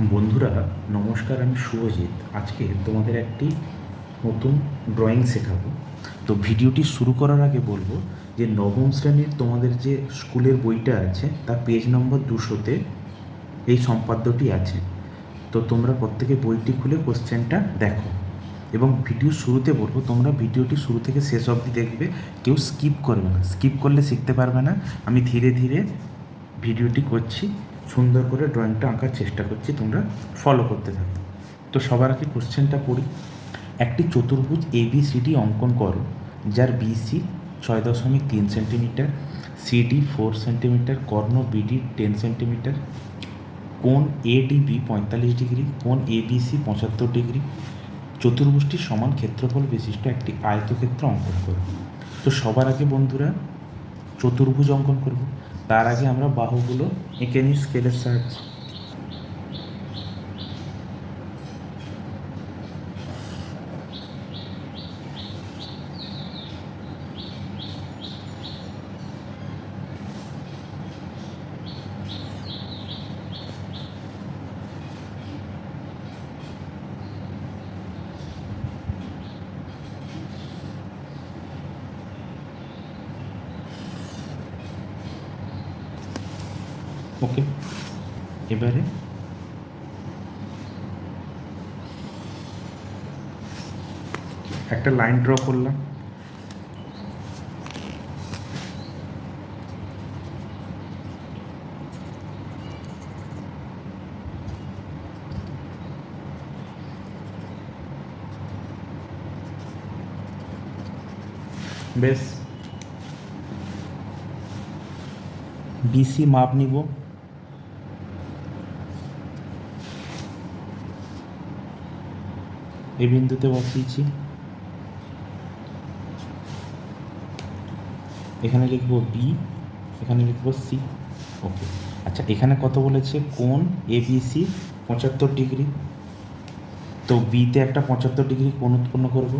বন্ধুরা, নমস্কার, আমি শুভজিৎ। আজকে তোমাদের একটি নতুন ড্রয়িং শেখাবো। তো ভিডিওটি শুরু করার আগে বলব যে নবম শ্রেণির তোমাদের যে স্কুলের বইটা আছে, তার পেজ নম্বর দুশোতে এই সম্পাদ্যটি আছে। তো তোমরা প্রত্যেকে বইটি খুলে কোশ্চেনটা দেখো। এবং ভিডিও শুরুতে বলব, তোমরা ভিডিওটি শুরু থেকে শেষ অবধি দেখবে, কেউ স্কিপ করবে না। স্কিপ করলে শিখতে পারবে না। আমি ধীরে ধীরে ভিডিওটি করছি। সুন্দর করে ড্রয়িংটা আঁকার চেষ্টা করছি, তোমরা ফলো করতে থাকো। তো সবার আগে কোশ্চেনটা পড়ি। একটি চতুর্ভুজ এবিসিডি অঙ্কন করো, যার বিসি ছয় দশমিক তিন সেন্টিমিটার সিডি ফোর সেন্টিমিটার, কর্ণ বিডি টেন সেন্টিমিটার, কোণ এডিবি পঁয়তাল্লিশ ডিগ্রি, কোণ এবিসি পঁচাত্তর ডিগ্রি। চতুর্ভুজটির সমান ক্ষেত্রফল বিশিষ্ট একটি আয়তক্ষেত্র অঙ্কন করো। তো সবার আগে বন্ধুরা, চতুর্ভুজ অঙ্কন করব। তার আগে আমরা বাহুগুলো এঁকে নিই স্কেলের সাহায্যে। ওকে এবারে একটা লাইন ড্র করলাম বেশ বিসি মাপ নিব এই বিন্দুতে বসিয়েছি এখানে লিখব বি এখানে লিখব সি ওকে আচ্ছা এখানে কত বলেছে? কোন এবিসি পঁচাত্তর ডিগ্রি। তো বিতে একটা পঁচাত্তর ডিগ্রি কোণ উৎপন্ন করব।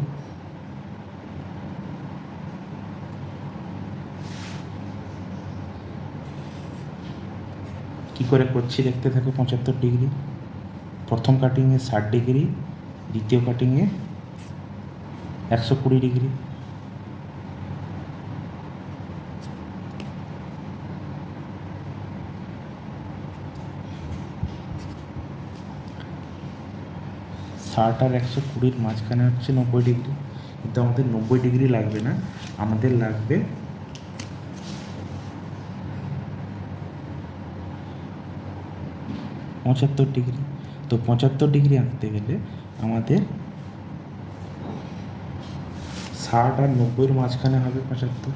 কি করে করছি? দেখতে থাকো, পঁচাত্তর ডিগ্রি। প্রথম কাটিংয়ে ষাট ডিগ্রি। দ্বিতীয় কাটিংয়ে একশো কুড়ি ডিগ্রি। ষাট আর একশো কুড়ির মাঝখানে হচ্ছে নব্বই ডিগ্রি। কিন্তু আমাদের নব্বই ডিগ্রি লাগবে না, আমাদের লাগবে পঁচাত্তর ডিগ্রি। তো পঁচাত্তর ডিগ্রি আঁকতে গেলে আমাদের ষাট আর নব্বইয়ের মাঝখানে হবে পঁচাত্তর।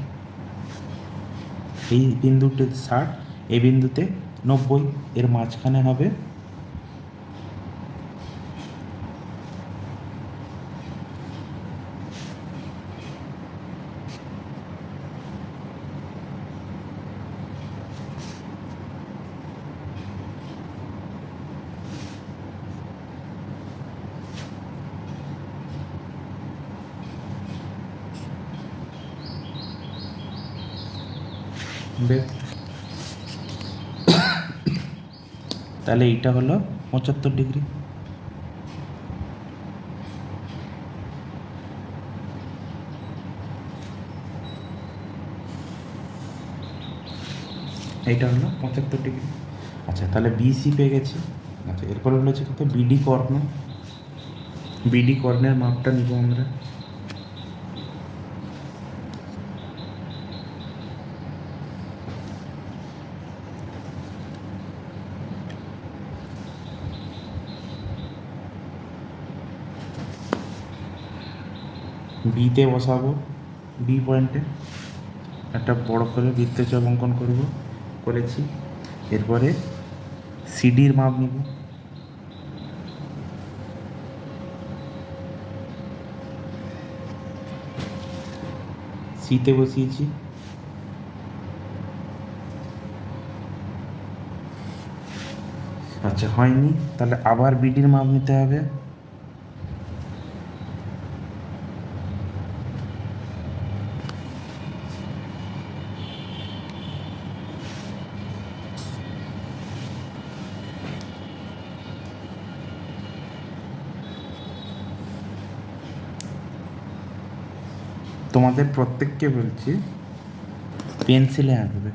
এই বিন্দুতে ষাট, এই বিন্দুতে নব্বই, এর মাঝখানে হবে তাহলে এইটা হলো পঁচাত্তর ডিগ্রি। এইটা হলো পঁচাত্তর ডিগ্রি। আচ্ছা তাহলে বিসি পেয়ে গেছি। আচ্ছা এরপরে হলো হচ্ছে কত বিডি কর্ণ বিডি কর্ণের মাপটা নিব আমরা। বিতে বসাবো, বি পয়েন্টে একটা বড় করে বৃত্তচাপ অঙ্কন করব, করেছি। এরপরে সিডির মাপ নিব। সিতে বসিয়েছি। আচ্ছা হয়নি। তাহলে আবার বিডির মাপ নিতে হবে। তোমাদের প্রত্যেককে বলছি, পেন্সিলে আঁকবে।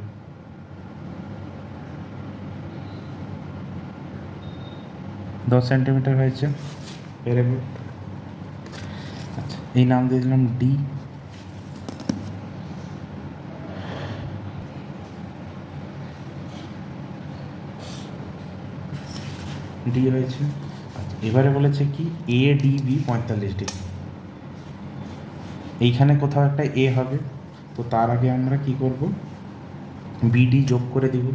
দশ সেন্টিমিটার হয়েছে আচ্ছা এই নাম দিয়ে দিলাম ডি। ডি হয়েছে আচ্ছা এবারে বলেছে কি? এ ডি বি পঁয়তাল্লিশ ডিগ্রি। এইখানে কোথাও একটা এ হবে, তো তার আগে আমরা কি করব? বিডি যোগ করে দিব।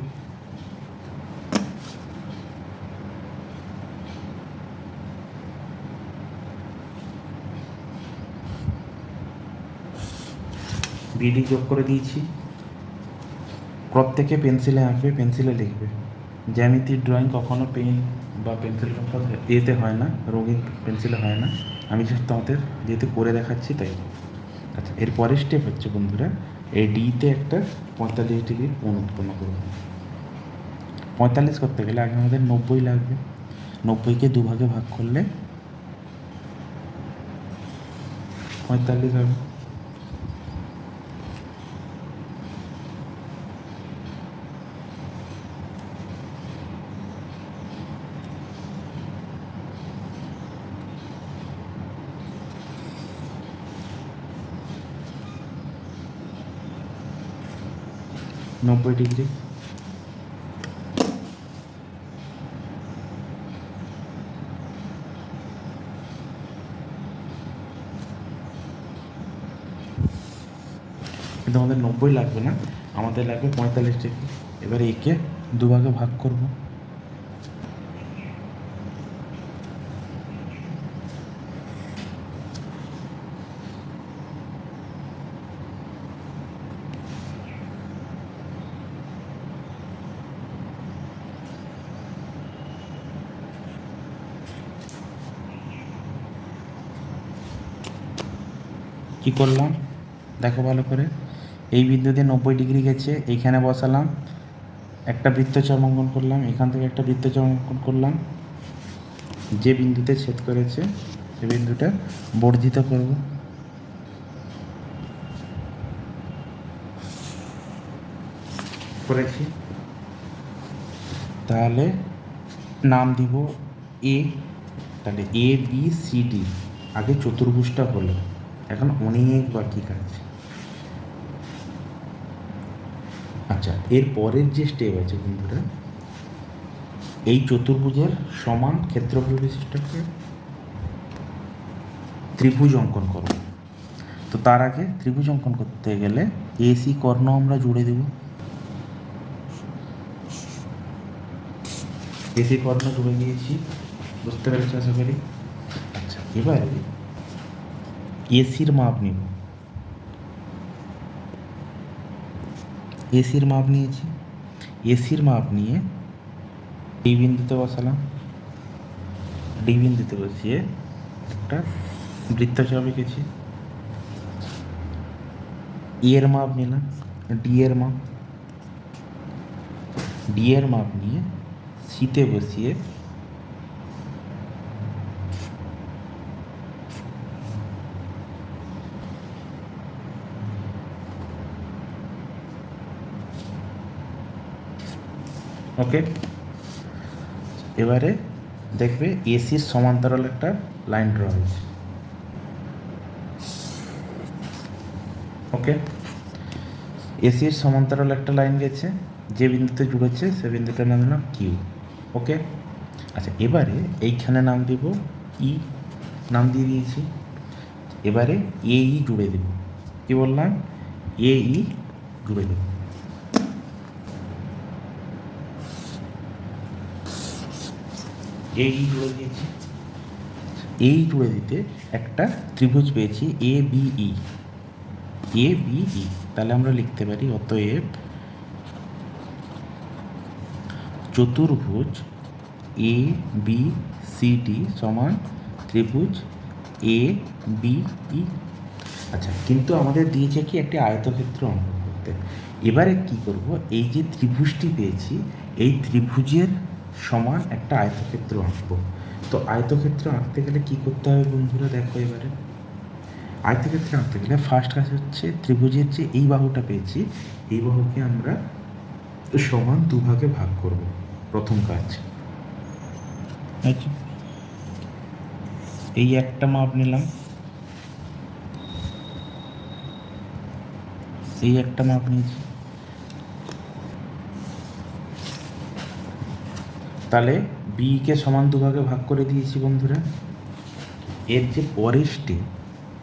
বিডি যোগ করে দিয়েছি। প্রত্যেকে পেন্সিলে আঁকবে, পেন্সিলে লিখবে। জ্যামিতির ড্রয়িং কখনো পেন বা পেন্সিল এতে হয় না, রঙিন পেন্সিলে হয় না। আমি জাস্ট তোমাদের যেহেতু করে দেখাচ্ছি তাই। আচ্ছা এর পরের স্টেপ হচ্ছে বন্ধুরা এই ডিতে একটা পঁয়তাল্লিশ ডিগ্রি কোণ উৎপন্ন করব। পঁয়তাল্লিশ করতে গেলে আগে আমাদের নব্বই লাগবে। নব্বইকে দুভাগে ভাগ করলে পঁয়তাল্লিশ হবে। নব্বই ডিগ্রি। কিন্তু আমাদের নব্বই লাগবে না, আমাদের লাগবে পঁয়তাল্লিশ ডিগ্রি। এবারে একে দুভাগে ভাগ করব। কি করলাম? দেখো ভালো করে। এই বিন্দুতে নব্বই ডিগ্রি গেছে, এইখানে বসালাম। একটা বৃত্তচাপ অঙ্কন করলাম, এখান থেকে একটা বৃত্তচাপ অঙ্কন করলাম। যে বিন্দুতে ছেদ করেছে, সে বিন্দুটা বর্ধিত করব। করেছি। তাহলে নাম দিব এ, তাহলে এ, বি, সি, ডি। আগে চতুর্ভুজটা হলো। এখন অনেক বাকি কাজ আচ্ছা এর পরের যে স্টেপ আছে বন্ধুরা, এই চতুর্ভুজের সমান ক্ষেত্রফল বিশিষ্ট একটা ত্রিভুজ অঙ্কন করব তো তার আগে ত্রিভুজ অঙ্কন করতে গেলে এসি কর্ণ আমরা জুড়ে দেব। এসি কর্ণ জুড়ে দিয়েছি, বুঝতে পেরেছি আশা করি? আচ্ছা এবারে এসির মাপ নিব এসির মাপ নিয়েছি। এসির মাপ নিয়ে ডি বিন্দুতে বসালাম। ডি বিন্দুতে বসিয়ে একটা বৃত্তচাপ এঁকেছি। ই এর মাপ নিলাম। ডি এর মাপ। ডি এর মাপ নিয়ে সিতে বসিয়ে ওকে এবারে দেখবে এসির সমান্তরাল একটা লাইন ড্র হয়েছে। ওকে এসির সমান্তরাল একটা লাইন গেছে, যে বিন্দুতে জুড়েছে সে বিন্দুটার নাম দিলাম কিউ ওকে আচ্ছা এবারে এইখানে নাম দেব ই নাম দিয়ে দিয়েছি। এবারে এ ই জুড়ে দেব। কি বললাম? এ ই জুড়ে দেব। এই জুড়ে দিয়েছি। এই জুড়ে দিতে একটা ত্রিভুজ পেয়েছি A B E A B E তাহলে আমরা লিখতে পারি, অতএব চতুর্ভুজ এ বি সি ডি সমান ত্রিভুজ এ বি ই আচ্ছা কিন্তু আমাদের দিয়েছে কি একটি আয়তক্ষেত্র অঙ্কন করতে। এবারে কি করব? এই যে ত্রিভুজটি পেয়েছি, এই ত্রিভুজের সমান একটা আয়তক্ষেত্র আঁকবো। তো আয়তক্ষেত্র আঁকতে গেলে কি করতে হবে বন্ধুরা? দেখো এবারে। আয়তক্ষেত্রে আঁকতে গেলে ফার্স্ট কাজ হচ্ছে ত্রিভুজের যে এই বাহুটা পেয়েছি, এই বাহুকে আমরা সমান দুভাগে ভাগ করব। প্রথম কাজ। আচ্ছা। এই একটা মাপ নিলাম। এই একটা মাপ নিয়েছি। তাহলে বি বিকে সমান দুভাগে ভাগ করে দিয়েছি বন্ধুরা। এর যে পরের স্টেপ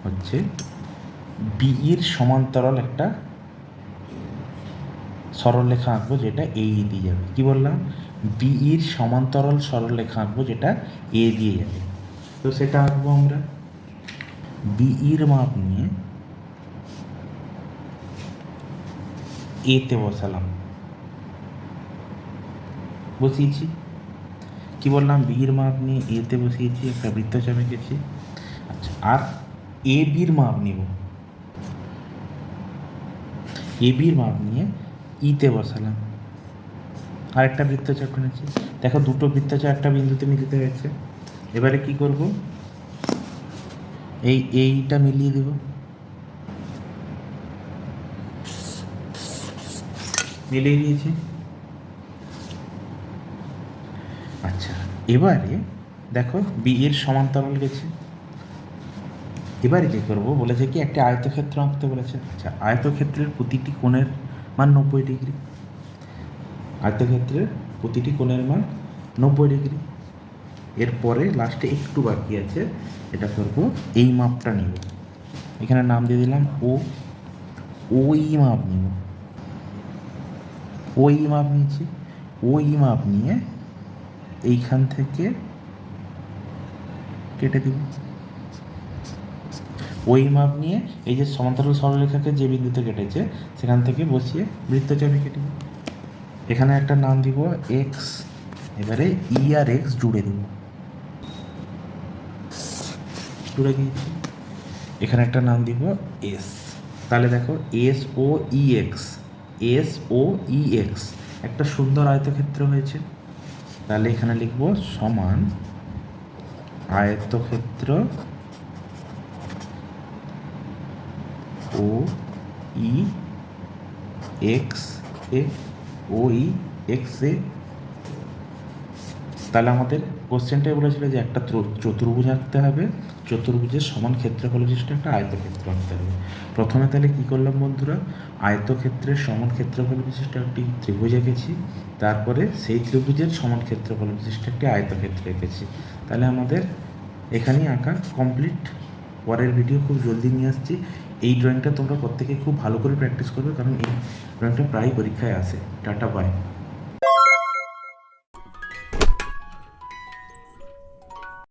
হচ্ছে বিইর সমান্তরাল একটা সরলরেখা আঁকবো যেটা এই দিয়ে যাবে। কি বললাম? বিইর সমান্তরাল সরলরেখা আঁকবো যেটা এ দিয়ে যাবে। তো সেটা আঁকবো আমরা। বিইর মাপ নিয়ে এতে বসালাম। বসিয়েছি। কি বললাম? বির মাপ নিয়ে এতে বসিয়েছি, একটা বৃত্তচাপ এঁকেছি আচ্ছা আর এ বির মাপ নিব। এ বির মাপ নিয়ে ইতে বসালাম। আর একটা বৃত্তচাপ টেনেছি দেখো, দুটো বৃত্তচাপ একটা বিন্দুতে মিলিত হয়েছে। এবারে কি করব? এই এইটা মিলিয়ে দেব। মিলিয়ে দিয়েছি আচ্ছা এবারে দেখো বি এর সমান্তরাল গেছে। এবারে কী করব? বলেছে কি, একটা আয়তক্ষেত্র আঁকতে বলেছে। আচ্ছা আয়তক্ষেত্রের প্রতিটি কোণের মান নব্বই ডিগ্রি। আয়তক্ষেত্রের প্রতিটি কোণের মান নব্বই ডিগ্রি। এরপরে লাস্টে একটু বাকি আছে, এটা করব, এই মাপটা নিব। এখানে নাম দিয়ে দিলাম ও ওই মাপ নিব। ওই মাপ নিয়েছি। ওই মাপ নিয়ে এইখান থেকে কেটে দিব। ওই মাপ নিয়ে এই যে সমান্তরাল সরলরেখাকে যে বিন্দুতে কেটেছে, সেখান থেকে বসিয়ে বৃত্তচাপে কেটে দিব। এখানে একটা নাম দিব এক্স এবারে ই আর এক্স জুড়ে দেব। জুড়ে দিয়েছি। এখানে একটা নাম দিব এস তাহলে দেখো S O E X S O E X একটা সুন্দর আয়তক্ষেত্র হয়েছে। তাহলে এখানে লিখব সমান আয়তক্ষেত্র ও ই এক্স এ, ও ই এক্স এ। তাহলে আমাদের কোশ্চেনটাই বলেছিল যে একটা ত্র- চতুর্ভুজ আঁকতে হবে। চতুর্ভুজের সমান ক্ষেত্রফল বিশিষ্ট একটা আয়তক্ষেত্র আঁকতে হবে। প্রথমে তাহলে কী করলাম বন্ধুরা? আয়তক্ষেত্রের সমান ক্ষেত্রফল বিশিষ্ট একটি ত্রিভুজ এঁকেছি, তারপরে সেই ত্রিভুজের সমান ক্ষেত্রফল বিশিষ্ট একটি আয়তক্ষেত্র এঁকেছি। তাহলে আমাদের এখানেই আঁকা কমপ্লিট। পরের ভিডিও খুব জলদি নিয়ে আসছি। এই ড্রয়িংটা তোমরা প্রত্যেকে খুব ভালো করে প্র্যাকটিস করবে, কারণ এই ড্রয়িংটা প্রায় পরীক্ষায় আসে। Tata bye